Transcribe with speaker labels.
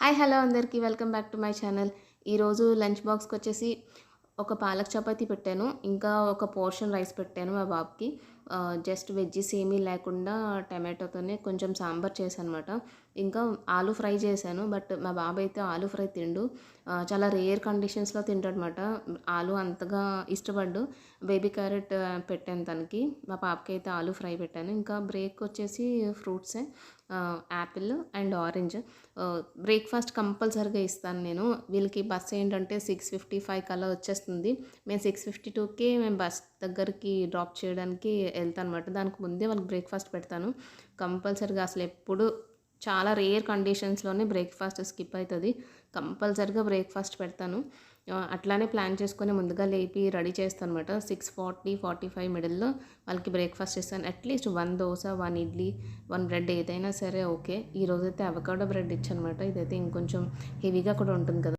Speaker 1: Hi hello అందరికీ welcome back to my channel. ఈరోజు lunch బాక్స్కి వచ్చేసి ఒక పాలక్ చపాతీ పెట్టాను ఇంకా ఒక పోర్షన్ రైస్ పెట్టాను మా బాబుకి. జస్ట్ వెజ్జీస్ ఏమీ లేకుండా టమాటోతోనే కొంచెం సాంబార్ చేశాను అనమాట ఇంకా ఆలూ ఫ్రై చేశాను బట్ మా బాబు అయితే ఆలూ ఫ్రై తిండు. చాలా రేర్ కండిషన్స్లో తింటాడనమాట. ఆలు అంతగా ఇష్టపడ్డు. బేబీ క్యారెట్ పెట్టాను తనకి. మా పాపకి అయితే ఆలూ ఫ్రై పెట్టాను. ఇంకా బ్రేక్ వచ్చేసి ఫ్రూట్సే యాపిల్ అండ్ ఆరెంజ్. బ్రేక్ఫాస్ట్ కంపల్సరీగా ఇస్తాను నేను. వీళ్ళకి బస్ ఏంటంటే సిక్స్ ఫిఫ్టీ ఫైవ్ కల్లా వచ్చేస్తుంది. మేము సిక్స్ ఫిఫ్టీ టూకి మేము బస్ దగ్గరికి డ్రాప్ చేయడానికి వెళ్తాను అనమాట దానికి ముందే వాళ్ళకి బ్రేక్ఫాస్ట్ పెడతాను. కంపల్సరీగా అసలు ఎప్పుడు చాలా రేర్ కండిషన్స్లోనే బ్రేక్ఫాస్ట్ స్కిప్ అవుతుంది కంపల్సరిగా బ్రేక్ఫాస్ట్ పెడతాను. అట్లానే ప్లాన్ చేసుకొని ముందుగా లేపి రెడీ చేస్తాను అనమాట సిక్స్ ఫార్టీ ఫార్టీ ఫైవ్ మిడిల్లో వాళ్ళకి బ్రేక్ఫాస్ట్ చేస్తాను. At least one dosa one idli one bread ఏదైనా సరే ఓకే ఈ రోజైతే అవకాడో బ్రెడ్ ఇచ్చానమాట. ఇదైతే ఇంకొంచెం హెవీగా కూడా ఉంటుంది కదా.